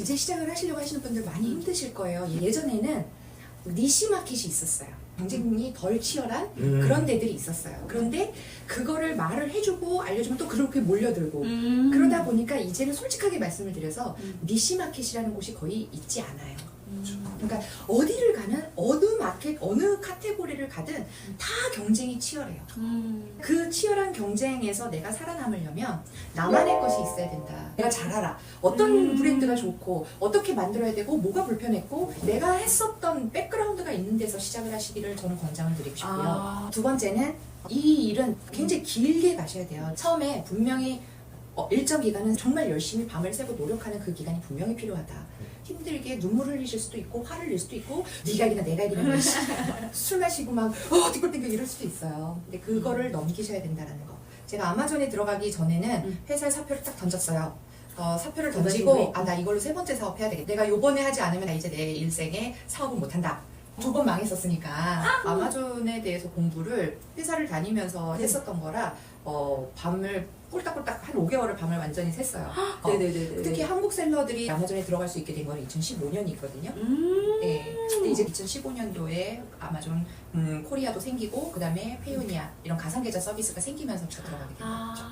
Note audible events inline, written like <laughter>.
이제 시작을 하시려고 하시는 분들 많이 힘드실 거예요. 예전에는 니시 마켓이 있었어요. 경쟁이 덜 치열한 음. 그런 데들이 있었어요. 그런데 그거를 말을 해주고 알려주면 또 그렇게 몰려들고 음. 그러다 보니까 이제는 솔직하게 말씀을 드려서 음. 니시 마켓이라는 곳이 거의 있지 않아요. 음. 그러니까 어디를 가는 마켓 어느 카테고리를 가든 다 경쟁이 치열해요. 음. 그 치열한 경쟁에서 내가 살아남으려면 나만의 것이 있어야 된다. 내가 잘 알아. 어떤 음. 브랜드가 좋고 어떻게 만들어야 되고 뭐가 불편했고 내가 했었던 백그라운드가 있는 데서 시작을 하시기를 저는 권장을 드리고 싶고요. 아. 두 번째는 이 일은 굉장히 길게 가셔야 돼요. 처음에 분명히 어, 일정 기간은 정말 열심히 밤을 새고 노력하는 그 기간이 분명히 필요하다. 힘들게 눈물을 흘리실 수도 있고 화를 낼 수도 있고 네가 이기나 내가 이기나 <laughs> 술 마시고 막 어, 뒷골땡겨 이럴 수도 있어요. 근데 그거를 넘기셔야 된다는 거. 제가 아마존에 들어가기 전에는 음. 회사에 사표를 딱 던졌어요. 어, 사표를 던지고? 아 나 이걸로 세 번째 사업 해야 되겠다. 내가 요번에 하지 않으면 나 이제 내 일생에 사업은 못한다. 두 번 망했었으니까 아마존에 대해서 공부를 회사를 다니면서 네. 했었던 거라 어, 밤을 꿀딱꿀딱 한 5개월을 밤을 완전히 샜어요. 어, 네네네. 특히 한국 셀러들이 아마존에 들어갈 수 있게 된 거는 2015년이거든요. 음. 네. 근데 이제 2015년도에 아마존 음, 코리아도 생기고 그다음에 페이오니아 이런 가상계좌 서비스가 생기면서 저 들어가게 된 거죠. 아.